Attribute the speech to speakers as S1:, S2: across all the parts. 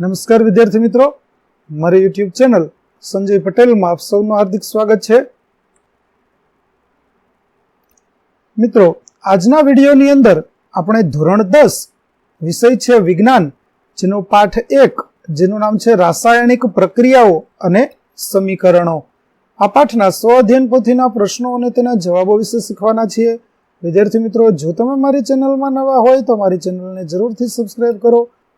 S1: નમસ્કાર વિદ્યાર્થી મિત્રો. મારી યુટ્યુબ ચેનલ સંજય પટેલમાં આપ સૌનું હાર્દિક સ્વાગત છે. મિત્રો, આજના વિડીયોની અંદર આપણે ધોરણ દસ વિષય છે વિજ્ઞાન, જેનો પાઠ એક, જેનું નામ છે રાસાયણિક પ્રક્રિયાઓ અને સમીકરણો. આ પાઠના સ્વ અધ્યયન પોથીના પ્રશ્નો અને તેના જવાબો વિશે શીખવાના છીએ. વિદ્યાર્થી મિત્રો, જો તમે મારી ચેનલમાં નવા હોય તો મારી ચેનલને જરૂરથી સબસ્ક્રાઈબ કરો.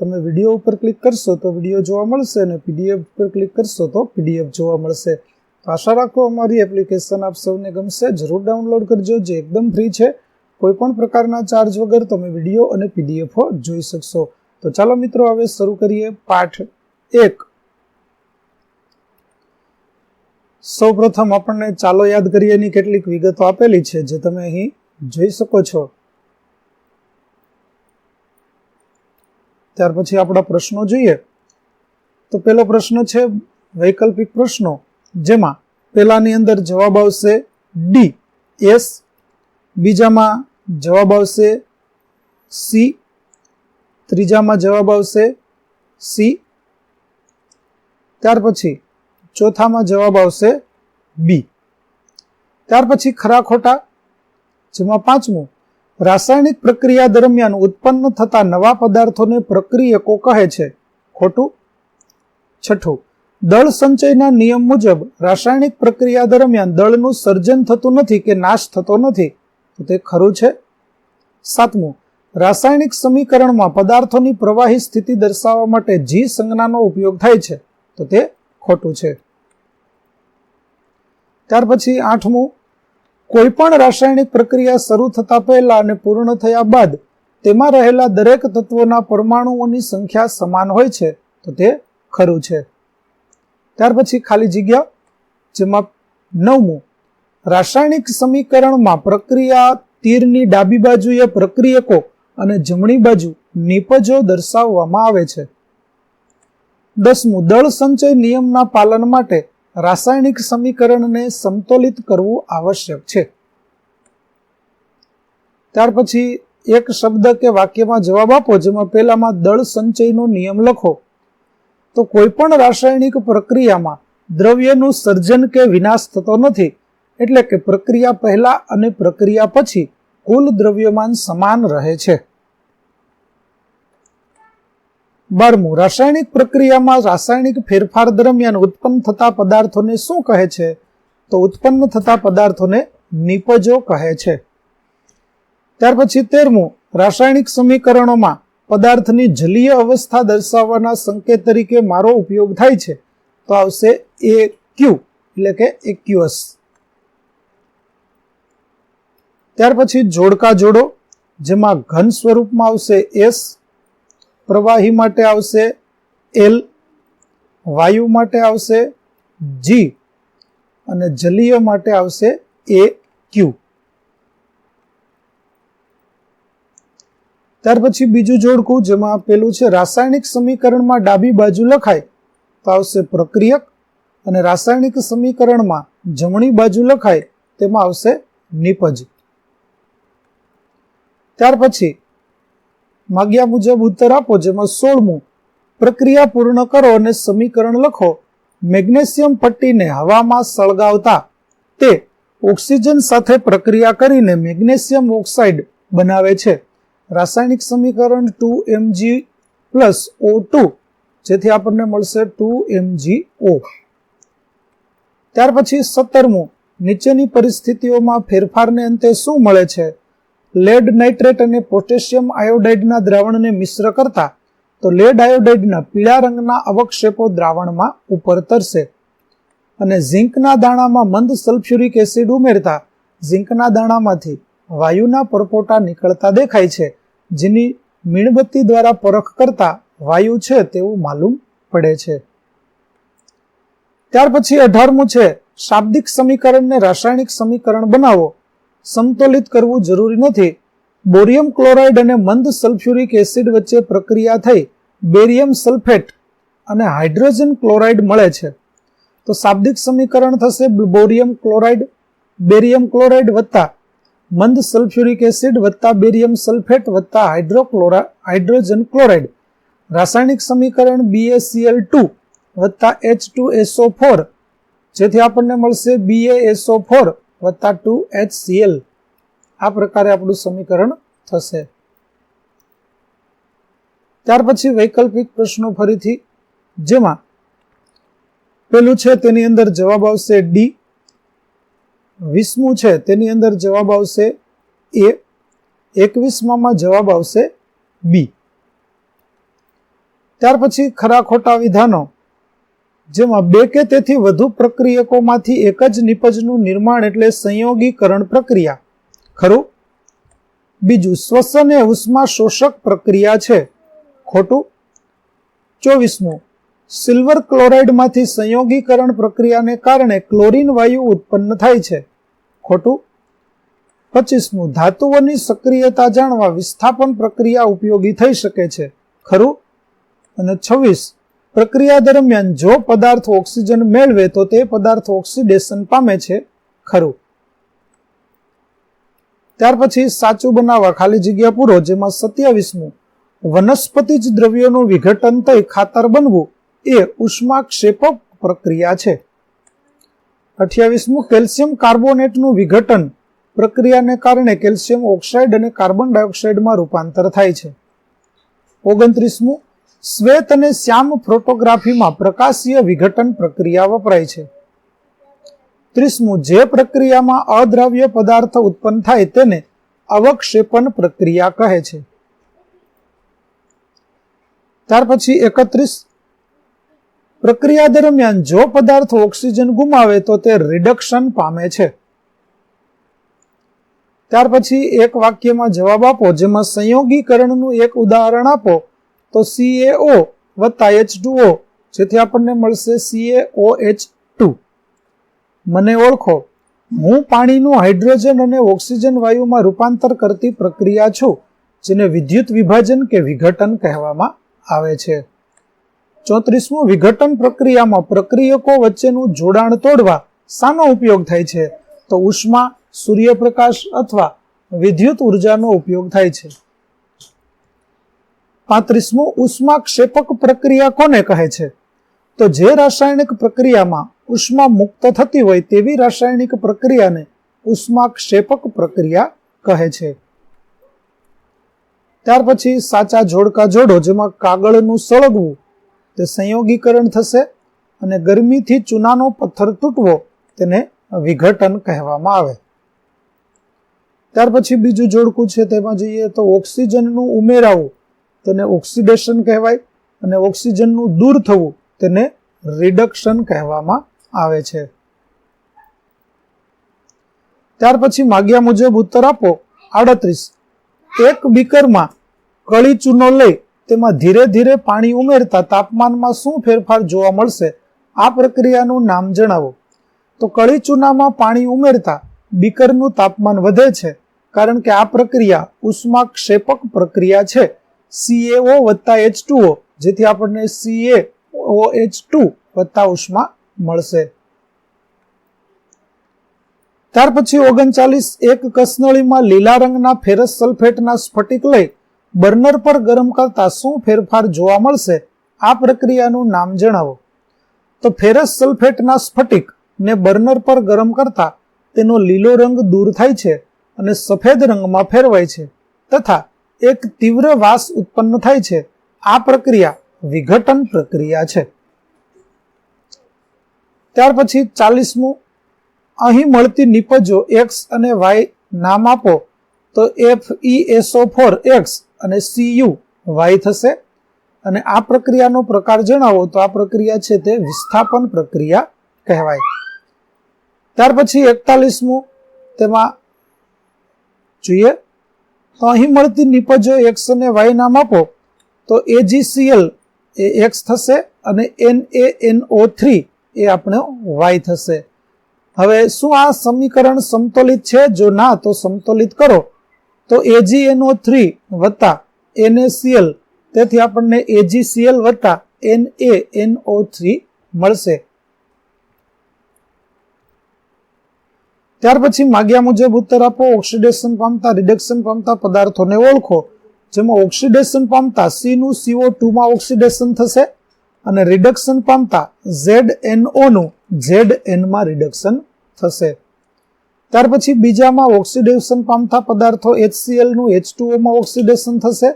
S1: તમે વીડિયો ઉપર ક્લિક કરશો તો વીડિયો જોવા મળશે અને પીડીએફ ઉપર ક્લિક કરશો તો પીડીએફ જોવા મળશે. આશા રાખો અમારી એપ્લિકેશન આપ સૌને ગમશે. જરૂર ડાઉનલોડ કરજો, જે એકદમ ફ્રી છે. કોઈ પણ પ્રકારના ચાર્જ વગર તમે વીડિયો અને પીડીએફો જોઈ શકશો. તો ચાલો મિત્રો, હવે શરૂ કરીએ પાઠ એક. સૌપ્રથમ આપણને ચાલો યાદ કરીએની કેટલીક વિગતો આપેલી છે, જે તમે અહીં જોઈ શકો છો. ત્યાર પછી આપણા પ્રશ્નો જોઈએ, તો પહેલો પ્રશ્ન છે વૈકલ્પિક પ્રશ્નો, જેમાં પહેલાની અંદર જવાબ આવશે ડી એસ બીજામાં જવાબ આવશે સી ત્રીજામાં જવાબ આવશે સી ત્યાર પછી ચોથામાં જવાબ આવશે બી ત્યાર પછી ખરા ખોટા, જેમાં પાંચમું રાસાયણિક પ્રક્રિયા દરમિયાન ઉત્પન્ન થતા નવા પદાર્થોને પ્રક્રિયકો કહે છે. ખોટું? છઠ્ઠું. દળ સંચયના નિયમ મુજબ રાસાયણિક પ્રક્રિયા દરમિયાન દળનું સર્જન થતું નથી કે નાશ થતો નથી. તો તે ખરું છે? સાતમું. રાસાયણિક સમીકરણમાં પદાર્થોની પ્રવાહી સ્થિતિ દર્શાવવા માટે જી સંજ્ઞાનો ઉપયોગ થાય છે. તો તે ખોટું છે. ત્યાર પછી આઠમું. કોઈ પણ રાસાયણિક પ્રક્રિયા શરૂ થતા પહેલા અને પૂર્ણ થયા બાદ તેમાં રહેલા દરેક તત્વોના પરમાણુઓની સંખ્યા સમાન હોય છે, તો તે ખરું છે. ત્યાર પછી ખાલી જગ્યા, જેમાં નવમું, રાસાયણિક સમીકરણમાં પ્રક્રિયા તીરની ડાબી બાજુએ પ્રક્રિયકો અને જમણી બાજુ નિપજો દર્શાવવામાં આવે છે. દસમું, દળ સંચય નિયમના પાલન માટે રાસાયણિક સમીકરણને સમતોલિત કરવું આવશ્યક છે. ત્યાર પછી એક શબ્દ કે વાક્યમાં જવાબ આપો, જેમાં પહેલામાં દળ સંચયનો નિયમ લખો. તો કોઈ પણ રાસાયણિક પ્રક્રિયામાં દ્રવ્યનું સર્જન કે વિનાશ થતો નથી, એટલે કે પ્રક્રિયા પહેલા અને પ્રક્રિયા પછી કુલ દ્રવ્યમાન સમાન રહે છે. બારમું, રાસાયણિક પ્રક્રિયામાં રાસાયણિક ફેરફાર દરમિયાન ઉત્પન્ન થતા પદાર્થોને શું કહે છે? તો ઉત્પન્ન થતા પદાર્થોને નિપજો કહે છે. ત્યાર પછી તેરમું, રાસાયણિક સમીકરણોમાં પદાર્થની જલીય અવસ્થા દર્શાવવાના સંકેત તરીકે મારો ઉપયોગ થાય છે. તો આવશે એ ક્યુ, એટલે કે એક્યુઅસ ત્યાર પછી જોડકા જોડો, જેમાં ઘન સ્વરૂપમાં આવશે એસ પ્રવાહી માટે આવશે એલ, વાયુ માટે આવશે જી, અને જલીય માટે આવશે એ, ક્યુ. ત્યાર પછી બીજું જોડકું, જેમાં પેલું છે, રાસાયણિક સમીકરણમાં ડાબી બાજુ લખાય, તો આવશે પ્રક્રિયક, અને રાસાયણિક સમીકરણમાં જમણી બાજુ લખાય, તેમાં આવશે નિપજ. ત્યાર પછી માગ્યા મુજબ ઉત્તર આપો, જેમાં સોળમું, પ્રક્રિયા પૂર્ણ કરો અને સમીકરણ લખો. મેગ્નેશિયમ પટ્ટીને હવામાં સળગાવતા તે ઓક્સિજન સાથે પ્રક્રિયા કરીને મેગ્નેશિયમ ઓક્સાઇડ બનાવે છે. રાસાયણિક સમીકરણ two MG plus O two, જેથી આપણને મળશે ટુ એમજી ઓ. ત્યાર પછી સત્તરમું, નીચેની પરિસ્થિતિઓમાં ફેરફારને અંતે શું મળે છે? લેડ નાઇટ્રેટ અને પોટેશિયમ આયોડાઇડના દ્રાવણને મિશ્ર કરતા, તો લેડ આયોડાઇડના પીળા રંગના અવક્ષેપો દ્રાવણમાં ઉપર તરશે અને ઝીંકના દાણામાં મંદ સલ્ફ્યુરિક એસિડ ઉમેરતા, ઝિંકના દાણામાંથી વાયુના પરપોટા નીકળતા દેખાય છે, જેની મીણબત્તી દ્વારા પરખ કરતા વાયુ છે તેવું માલુમ પડે છે. ત્યાર પછી અઢારમું છે, શાબ્દિક સમીકરણને રાસાયણિક સમીકરણ બનાવો. સમતોલિત કરવું જરૂરી નથી. બોરિયમ ક્લોરાઇડ અને મંદ સલ્ફ્યુરિક એસિડ વચ્ચે પ્રક્રિયા થઈ બેરિયમ સલ્ફેટ અને હાઇડ્રોજન ક્લોરાઇડ મળે છે. તો શાબ્દિક સમીકરણ થશે બોરિયમ ક્લોરાઇડ, બેરિયમ ક્લોરાઇડ વત્તા મંદ સલ્ફ્યુરિક એસિડ વત્તા બેરિયમ સલ્ફેટ વત્તા હાઇડ્રોક્લોરા, હાઇડ્રોજન ક્લોરાઇડ. રાસાયણિક સમીકરણ બીએસીએલ ટુ વત્તા એચ ટુ એસઓ ફોર જેથી આપણને મળશે BaSO ફોર વત્તા ટુ એચ સીએલ આ પ્રકારે આપણું સમીકરણ થશે. ત્યાર પછી વૈકલ્પિક પ્રશ્નો ફરીથી. જેમાં પેલું છે તેની અંદર જવાબ આવશે ડી વીસમું છે તેની અંદર જવાબ આવશે એ એકવીસમાં જવાબ આવશે બી ત્યાર પછી ખરા ખોટા વિધાનો. જેમાં બે કે તેથી વધુ પ્રક્રિયકોમાંથી એક જ નિપજનું નિર્માણ એટલે સંયોગીકરણ પ્રક્રિયા. ખરું? બીજું, શ્વસન એ ઉષ્મા શોષક પ્રક્રિયા છે. ખોટું? ચોવીસમું, સિલ્વર ક્લોરાઇડમાંથી સંયોગીકરણ પ્રક્રિયાને કારણે ક્લોરીન વાયુ ઉત્પન્ન થાય છે. ખોટું? પચીસમું, ધાતુઓની સક્રિયતા જાણવા વિસ્થાપન પ્રક્રિયા ઉપયોગી થઈ શકે છે. ખરું? અને છવ્વીસ પ્રક્રિયા દરમિયાન જો પદાર્થ ઓક્સિજન મેળવે તો તે પદાર્થ ઓક્સિડેશન પામે છે. ખરું. ત્યાર પછી સાચું બનાવવા ખાલી જગ્યા પૂરો, જેમાં સત્યાવીસમું, વનસ્પતિ જ દ્રવ્યોનું વિઘટન થઈ ખાતર બનવું એ ઉષ્માક્ષેપક પ્રક્રિયા છે. અઠ્યાવીસમું, કેલ્શિયમ કાર્બોનેટનું વિઘટન પ્રક્રિયાને કારણે કેલ્શિયમ ઓક્સાઇડ અને કાર્બન ડાયોક્સાઇડમાં રૂપાંતર થાય છે. ઓગણત્રીસમું શ્વેત અને શ્યામ ફોટોગ્રાફીમાં પ્રકાશીય વિઘટન પ્રક્રિયા વપરાય છે. ત્રીસમું, જે પ્રક્રિયામાં અદ્રાવ્ય પદાર્થ ઉત્પન્ન થાય તેને અવક્ષેપણ પ્રક્રિયા કહે છે. ત્યાર પછી એકત્રીસ, પ્રક્રિયા દરમિયાન જો પદાર્થ ઓક્સિજન ગુમાવે તો તે રિડક્શન પામે છે. ત્યાર પછી એક વાક્યમાં જવાબ આપો, જેમાં સંયોગીકરણનું એક ઉદાહરણ આપો. તો CaO વત્તા એચ ટુઓ જેથી આપણને મળશે CaOH ટુ મને ઓળખો, હું પાણીનું હાઇડ્રોજન અને ઓક્સિજન વાયુમાં રૂપાંતર કરતી પ્રક્રિયા છું, જેને વિદ્યુત વિભાજન કે વિઘટન કહેવામાં આવે છે. ચોત્રીસમું, વિઘટન પ્રક્રિયામાં પ્રક્રિયકો વચ્ચેનું જોડાણ તોડવા શાનો ઉપયોગ થાય છે? તો ઉષ્મા, સૂર્યપ્રકાશ અથવા વિદ્યુત ઉર્જાનો ઉપયોગ થાય છે. પાંત્રીસમું ઉષ્માક્ષેપક પ્રક્રિયા કોને કહે છે? તો જે રાસાયણિક પ્રક્રિયામાં ઉષ્મા મુક્ત થતી હોય તેવી રાસાયણિક પ્રક્રિયાને ઉષ્માક્ષેપક પ્રક્રિયા કહે છે. ત્યાર પછી સાચા જોડકા જોડો, જેમાં કાગળનું સળગવું, તે સંયોગીકરણ થશે અને ગરમીથી ચૂનાનો પથ્થર તૂટવો તેને વિઘટન કહેવામાં આવે. ત્યાર પછી બીજું જોડકું છે, તેમાં જોઈએ તો ઓક્સિજનનું ઉમેરાવું. તેને ઓક્સિડેશન કહેવાય અને ઓક્સિજનનું દૂર થવું તેને રિડક્શન કહેવામાં આવે છે. ત્યાર પછી માગ્યા મુજબ ઉત્તર આપો, આડત્રીસ. એક બીકરમાં કળી ચૂનો લઈ તેમાં ધીરે ધીરે પાણી ઉમેરતા તાપમાનમાં શું ફેરફાર જોવા મળશે આ પ્રક્રિયાનું નામ જણાવો. તો કળી ચૂનામાં પાણી ઉમેરતા બીકરનું તાપમાન વધે છે, કારણ કે આ પ્રક્રિયા ઉષ્માક્ષેપક પ્રક્રિયા છે. CaO વત્તા H2O જેથી આપણને સીએ ઓ એચ ટુ વત્તા ઉષ્મા મળશે. ત્યાર પછી ઓગણચાલીસ એક કસનળીમાં લીલા રંગના ફેરસ સલ્ફેટના સ્ફટિક લઈ બર્નર પર ગરમ કરતા શું ફેરફાર જોવા મળશે, આ પ્રક્રિયાનું નામ જણાવો. તો ફેરસ સલ્ફેટના સ્ફટિક ને બર્નર પર ગરમ કરતા તેનો લીલો રંગ દૂર થાય છે અને સફેદ રંગમાં ફેરવાય છે તથા એક તીવ્ર વાસ ઉત્પન્ન થાય છે. આ પ્રક્રિયા વિઘટન પ્રક્રિયા છે. ત્યાર પછી ચાલીસમું, અહીં મળતી નિપજો એક્સ અને વાય નામ આપો. તો F E SO four X અને સી યુ વાય થશે. અને આ પ્રક્રિયાનો પ્રકાર જણાવો તો આ પ્રક્રિયા છે તે વિસ્થાપન પ્રક્રિયા કહેવાય. ત્યાર પછી એકતાલીસમું, તેમાં જોઈએ. તો અહીં મળતી નિપજો એક્સ અને વાય નામ આપો, તો એજીસીએલ એ એક્સ થશે અને N A N O three એ આપણો વાય થશે. હવે શું આ સમીકરણ સમતોલિત છે? જો ના, તો સમતોલિત કરો. તો એજીએનઓ થ્રી વત્તા એનએસીએલ તેથી આપણને એજીસીએલ વત્તા એન એ એનઓ થ્રી મળશે. ત્યાર પછી માગ્યા મુજબ ઉત્તર આપો ઓક્સિડેશન પામતા રિડક્શન પામતા પદાર્થોને ઓળખો, જેમાં ઓક્સિડેશન પામતા સીનું સીઓ ટુમાં ઓક્સિડેશન થશે અને રિડક્શન પામતા ઝેડ એનઓનું ઝેડ એનમાં રિડક્શન થશે. ત્યાર પછી બીજામાં ઓક્સિડેશન પામતા પદાર્થો HCl નું H2O માં ઓક્સિડેશન થશે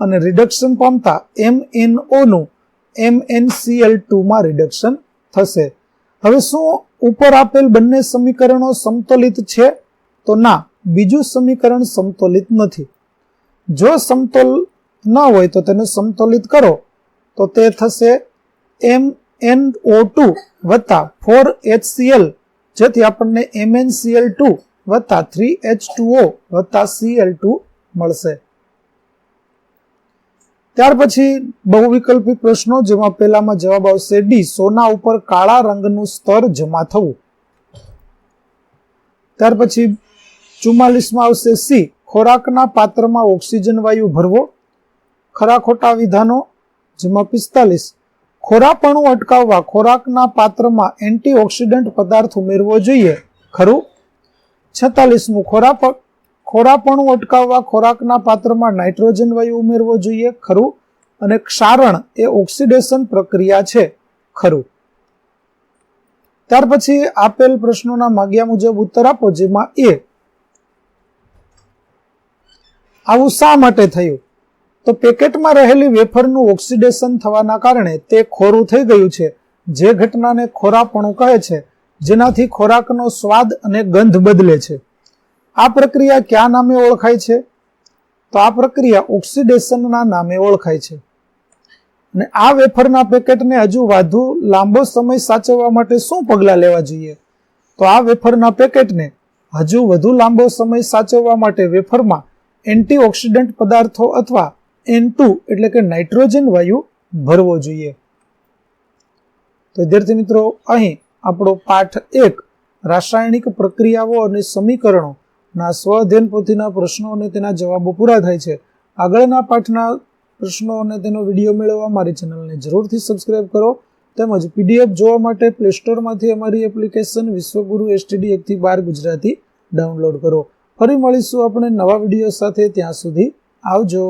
S1: અને રિડક્શન પામતા MnO નું MnCl2 ટુમાં રિડક્શન થશે. હવે શું ઉપર આપેલ બંને સમીકરણો સમતોલિત છે, તો ના, બીજું સમીકરણ સમતોલિત નથી. જો સમતોલ ન હોય તો તેને સમતોલિત કરો, તો તે થશે એમ એન ઓ ટુ વત્તા ફોર એચ સીએલ જેથી આપણને એમએનસીએલ ટુ વત્તા થ્રી એચ ટુઓ વત્તા સીએલ ટુ મળશે. ત્યાર પછી બહુવિકલ્પી પ્રશ્નો જેમાં પહેલામાં જવાબ આવશે ડી, સોના ઉપર કાળા રંગનું સ્તર જમા થવું. ત્યાર પછી ચુમ્માલીસમાં આવશે સી, ખોરાકના પાત્રમાં ઓક્સિજન વાયુ ભરવો. ખરા ખોટા વિધાનો, જેમાં પિસ્તાલીસ. ખોરાપણું અટકાવવા, ખોરાકના પાત્રમાં એન્ટીઓક્સિડન્ટ પદાર્થ ઉમેરવો જોઈએ. ખરું? છેતાલીસમું, ખોરાક ખોરાપણું અટકાવવા ખોરાકના પાત્રમાં નાઇટ્રોજન વાયુ ઉમેરવો જોઈએ, ખરું? અને ક્ષારણ એ ઓક્સિડેશન પ્રક્રિયા છે, ખરું? ત્યાર પછી આપેલ પ્રશ્નોના માગ્યા મુજબ ઉત્તર આપો, જેમાં એ, આવું શા માટે થયું? તો પેકેટમાં રહેલી વેફરનું ઓક્સિડેશન થવાના કારણે તે ખોરું થઈ ગયું છે. જે ઘટનાને ખોરાપણું કહે છે, જેનાથી ખોરાકનો સ્વાદ અને ગંધ બદલે છે. આ પ્રક્રિયા કયા નામે ઓળખાય છે? તો આ પ્રક્રિયા ઓક્સિડેશનના નામે ઓળખાય છે. અને આ વેફરના પેકેટને હજુ વધુ લાંબો સમય સાચવવા માટે શું પગલાં લેવા જોઈએ? તો આ વેફરના પેકેટને હજુ વધુ લાંબો સમય સાચવવા માટે વેફરમાં એન્ટીઓક્સિડન્ટ પદાર્થો અથવા એન એટલે કે નાઇટ્રોજન વાયુ ભરવો જોઈએ. તો વિદ્યાર્થી મિત્રો, અહીં આપણો પાઠ એક રાસાયણિક પ્રક્રિયાઓ અને સમીકરણો ના સ્વઅધ્યયન પોથીના પ્રશ્નો અને તેના જવાબો પૂરા થાય છે. આગળના પાઠના પ્રશ્નો અને તેનો વીડિયો મેળવવા મારી ચેનલને જરૂરથી સબસ્ક્રાઇબ કરો. તેમજ પીડીએફ જોવા માટે પ્લે સ્ટોરમાંથી અમારી એપ્લિકેશન વિશ્વગુરુ એસટીડી એકથી બાર ગુજરાતી ડાઉનલોડ કરો. ફરી મળીશું આપણે નવા વીડિયો સાથે ત્યાં સુધી આવજો.